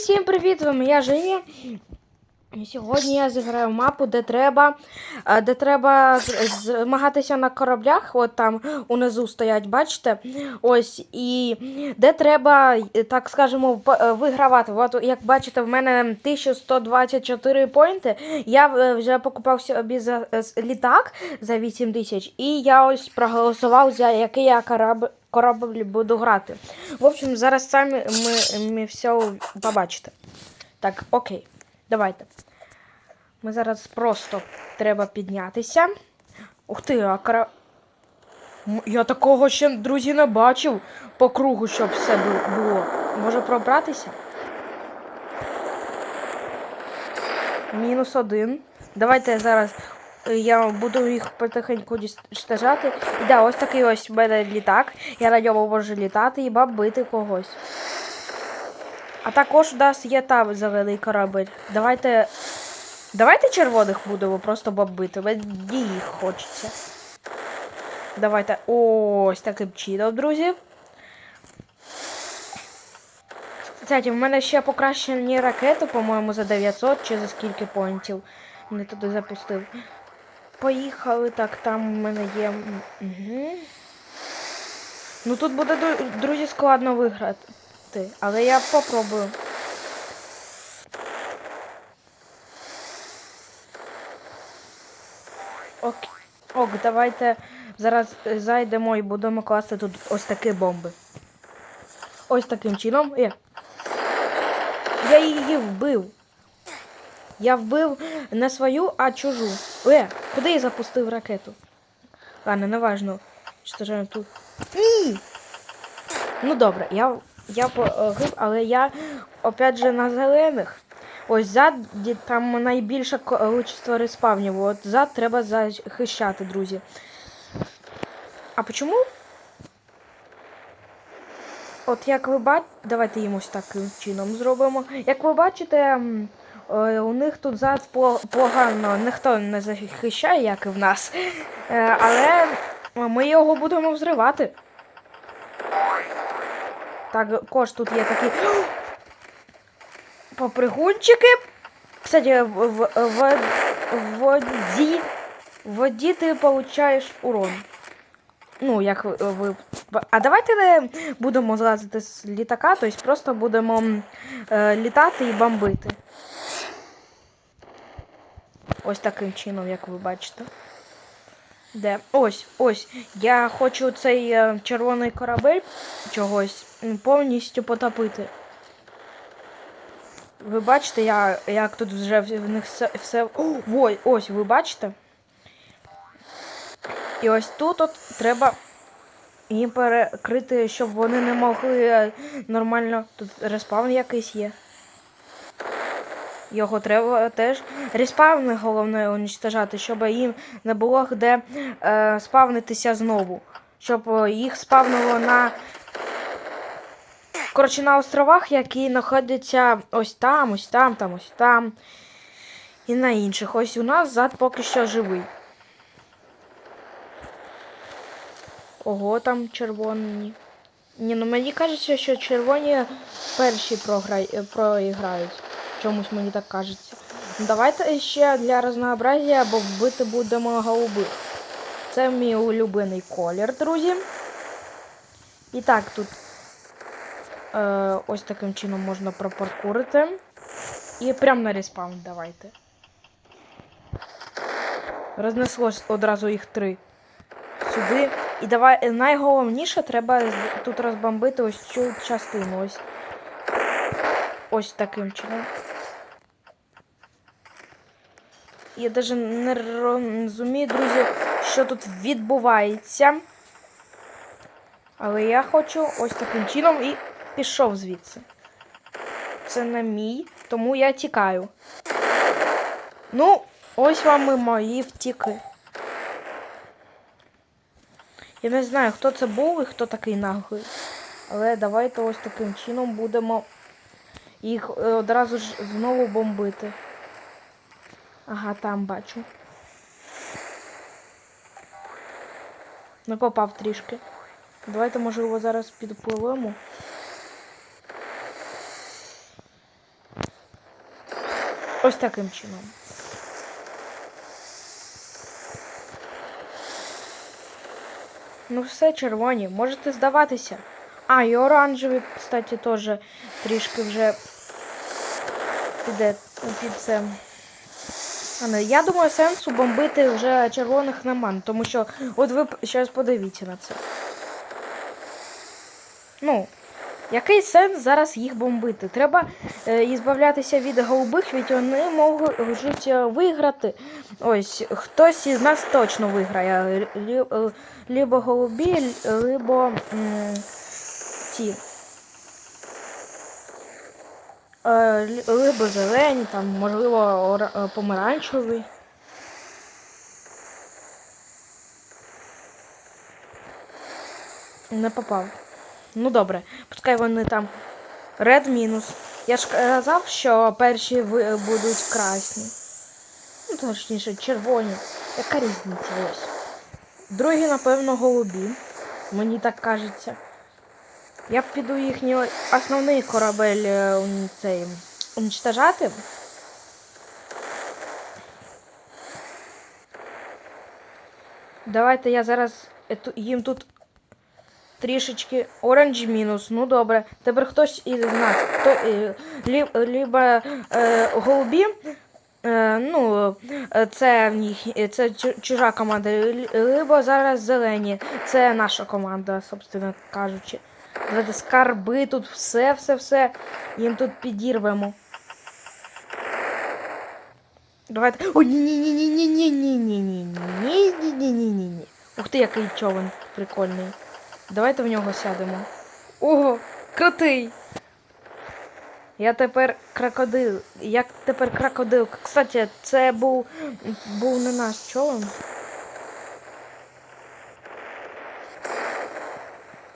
всім привіт! Вам я Женя. Сьогодні я зіграю мапу, де треба, е, де треба змагатися на кораблях. От там унизу стоять, бачите? Ось і де треба, е, так скажемо, е, вигравати. От як бачите, в мене 1124 поінти. Я вже покупав собі за літак за 8 тисяч, і я ось проголосував за який я корабль. Корабль буду грати. В общем, зараз самі ми, ми все побачите. Так, окей, давайте. Ми зараз просто треба піднятися. Ух ти, а кара... М, Я такого ще, друзі, не бачив по кругу, щоб все було. Може пробратися? Мінус один. Давайте зараз е, я буду їх потихеньку дістажати. І да, ось такий ось у мене літак. Я на ньому можу літати і бабити когось. А також у нас є там зелений корабель. Давайте. Давайте червоних будемо просто бабити. Мені їх хочеться. Давайте ось таким чином, друзі. Кстати, в мене ще покращені ракети, по-моєму, за 900 чи за скільки поінтів. Не туди запустив. Поїхали, так, там в мене є. Угу. Ну тут буде, друзі, складно виграти. Але я попробую. Ок, ок, давайте зараз е, зайдемо і будемо класти тут ось такі бомби. Ось таким чином. Є. Я її вбив. Я вбив не свою, а чужу. Е, куди я запустив ракету? Ладно, неважно. Що ж тут. Ні! Ну добре, я, я погиб, але я опять же на зелених. Ось ззаді там найбільше количество респавнів. От зад треба захищати, друзі. А чому? От як ви бачите, давайте їм ось таким чином зробимо. Як ви бачите, е, у них тут зад погано, ніхто не захищає, як і в нас. Е, Але ми його будемо взривати. Також тут є такі попригунчики. Кстати, в, в, в, воді, в воді ти получаєш урон. Ну, як ви. А давайте не будемо злазити з літака, тобто просто будемо е, літати і бомбити. Ось таким чином, як ви бачите. Де? Ось, ось. Я хочу цей е, червоний корабель чогось повністю потопити. Ви бачите, я, як тут вже в них все. все... О, ось, ви бачите? І ось тут от треба їм перекрити, щоб вони не могли е, нормально. Тут респаун якийсь є. Його треба теж. Респавни головне уничтожати, щоб їм не було де е, спавнитися знову. Щоб е, їх спавнило на. Коротше, на островах, які знаходяться ось там, ось там, там, ось там. І на інших. Ось у нас зад поки що живий. Ого, там червоні. Ні, ну мені кажеться, що червоні перші програй... е, проіграють. Чомусь мені так кажеться. Давайте ще для разнообразія, бо вбити будемо голубих. Це мій улюблений колір, друзі. І так, тут ось таким чином можна пропаркурити. І прямо на респаун давайте. Рознеслось одразу їх три. Сюди. І давай найголовніше треба тут розбомбити ось цю частину. Ось. Ось таким чином. Я навіть не розумію, друзі, що тут відбувається. Але я хочу ось таким чином і пішов звідси. Це не мій, тому я тікаю. Ну, ось вам і мої втіки. Я не знаю, хто це був і хто такий наглий. Але давайте ось таким чином будемо їх е, одразу ж знову бомбити. Ага, там бачу. Не попав трішки. Давайте, можливо, зараз підпливемо. Ось таким чином. Ну все, червоні, можете здаватися. А, і оранжеві, кстати, теж трішки вже піде під це. А, Я думаю, сенсу бомбити вже червоних нема, ну, тому що от ви зараз подивіться на це. Ну, який сенс зараз їх бомбити? Треба е, ізбавлятися від голубих, ведь вони можуть е, виграти. Ось, хтось із нас точно виграє. Е, Либо голубі, либо ті. Либо зелені, там, можливо, помаранчевий. Не попав. Ну добре, пускай вони там ред мінус. Я ж казав, що перші будуть красні. Ну, точніше, червоні. Яка різниця ось. Другі, напевно, голубі. Мені так кажеться. Я піду їхній основний корабель е, цей, уничтожати. Давайте я зараз ету- їм тут трішечки оранж мінус. Ну добре. Тепер хтось із нас. Хто, е, лі, либо е, голубі. Е, ну, е, це в них е, це чужа команда. Либо зараз зелені. Це наша команда, собственно кажучи. Давайте скарби тут, все, все, все. Їм тут підірвемо. Давайте. О, ні, ні, ні, ні, ні, ні, ні, ні, ні, ні, ні, ні, ні, ні, ні. Ух ти, який човен прикольний. Давайте в нього сядемо. Ого, крутий. Я тепер крокодил. Як тепер крокодил. Кстати, це був, був не наш човен.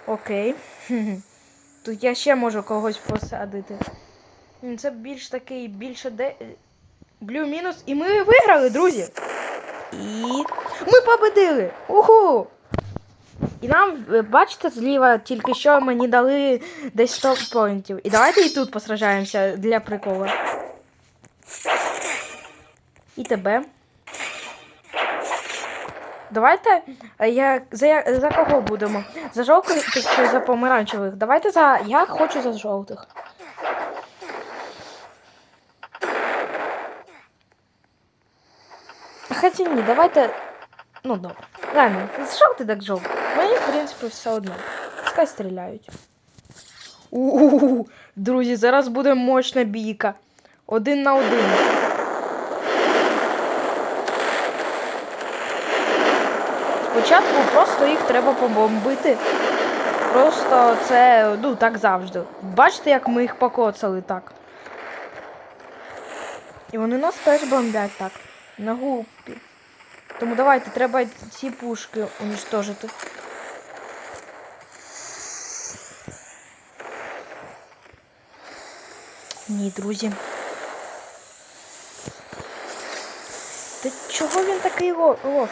Окей. Тут я ще можу когось посадити. Це більш такий, більше де. Блю мінус. І ми виграли, друзі. І ми победили! Уху! І нам, е, бачите, зліва тільки що мені дали десь 100 поінтів. І давайте і тут посражаємося для приколу. І тебе. Давайте. е, Я, за, за кого будемо? За жовтих чи за помаранчевих? Давайте за. Я хочу за жовтих. Хоча ні, давайте. Ну добре. Ладно, жовтий так жовтий. Мені, в принципі, все одно. Пускай стріляють. У-у-у, друзі, зараз буде мощна бійка. Один на один. Спочатку просто їх треба побомбити. Просто це, ну, так завжди. Бачите, як ми їх покоцали так. І вони нас теж бомблять так. На губки. Тому давайте, треба ці пушки уничтожити. Ні, друзі. Та чого він такий ло... лов?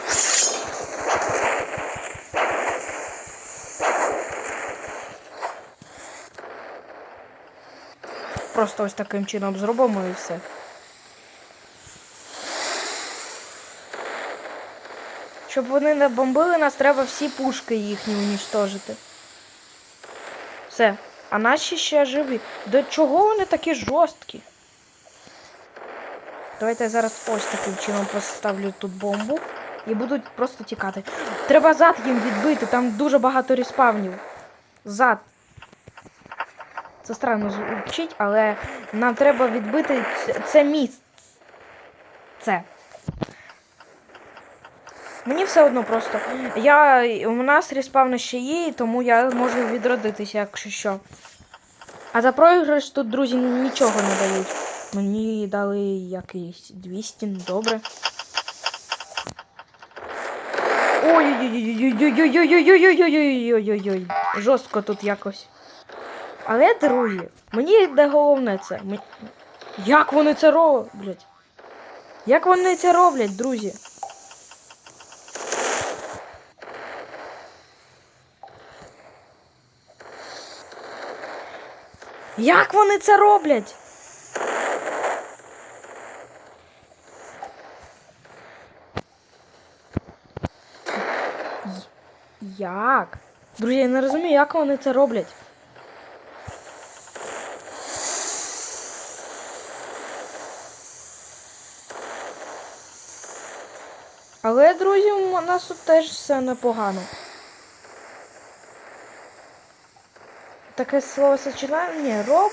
Просто ось таким чином зробимо і все. Щоб вони не бомбили нас, треба всі пушки їхні унічтожити. Все. А наші ще живі. До чого вони такі жорсткі? Давайте я зараз ось таким чином поставлю тут бомбу. І будуть просто тікати. Треба зад їм відбити, там дуже багато респавнів. Зад. Це странно звучить, але нам треба відбити це місце. Це. Мені все одно просто. Я, у нас респавни ще є, тому я можу відродитися, якщо що. А за програш тут, друзі, нічого не дають. Мені дали якийсь 200, ну добре. Ой-ой-ой-ой-ой-ой-ой-ой-ой-ой-ой-ой-ой-ой. Жорстко тут якось. Але, друзі, мені йде головне це. Як вони це роблять? Як вони це роблять, друзі? Як вони це роблять? Як? Друзі, я не розумію, як вони це роблять. Але, друзі, у нас тут теж все непогано. Таке слово сочетання роб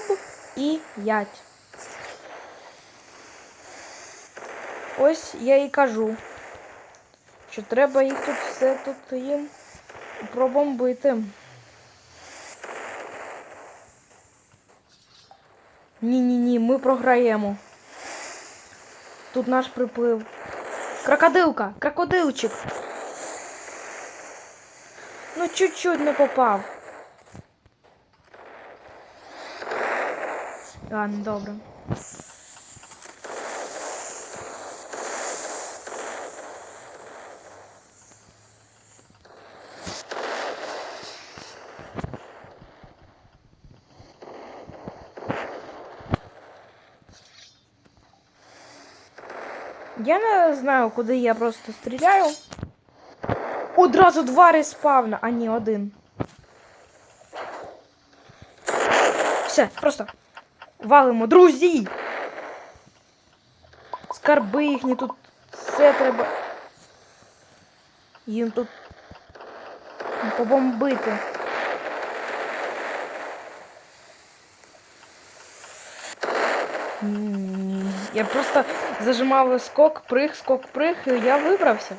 і ять. Ось я і кажу, що треба їх тут все тут їм пробомбити. Ні-ні-ні, ми програємо. Тут наш приплив. Крокодилка, крокодилчик. Ну, чуть-чуть не попав. Ладно, добре. Я не знаю, куди я просто стріляю. Одразу два респавна, а ні, один. Все, просто валимо, друзі! Скарби їхні тут все треба. Їм тут побомбити. Я просто зажимав скок, приг, скок, приг, і я вибрався.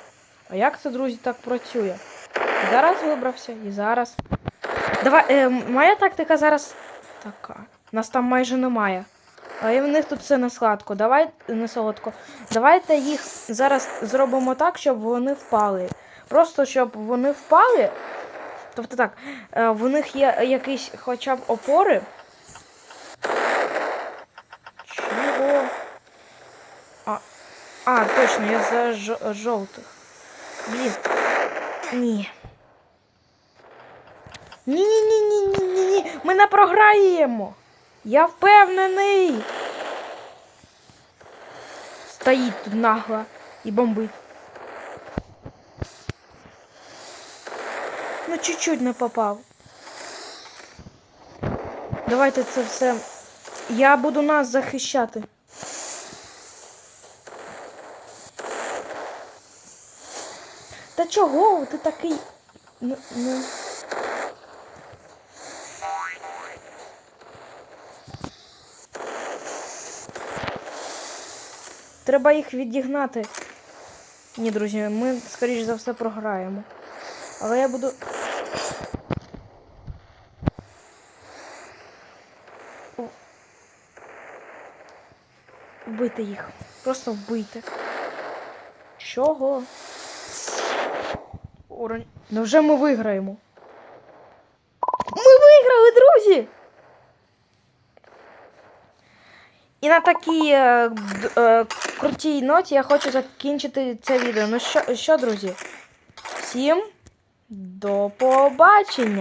А як це, друзі, так працює? Зараз вибрався і зараз. Давай, е, моя тактика зараз така. Нас там майже немає. А і в них тут все не сладко. Давай не солодко. Давайте їх зараз зробимо так, щоб вони впали. Просто щоб вони впали. Тобто так, е, в них є якісь хоча б опори. Чого? А, а точно, я за жо- жовтих. Блін. Ні. Ні-ні-ні-ні-ні-ні. Ми не програємо. Я впевнений. Стоїть тут нагло і бомбить. Ну, чуть-чуть не попав. Давайте це все. Я буду нас захищати. Та чого ти такий? Ну, ну. Треба їх відігнати. Ні, друзі, ми, скоріш за все, програємо. Але я буду. Вбити їх. Просто вбити. Чого? Уровень. Невже ми виграємо? Ми виграли, друзі! І на такій е, е, крутій ноті я хочу закінчити це відео. Ну що, що, друзі? Всім до побачення!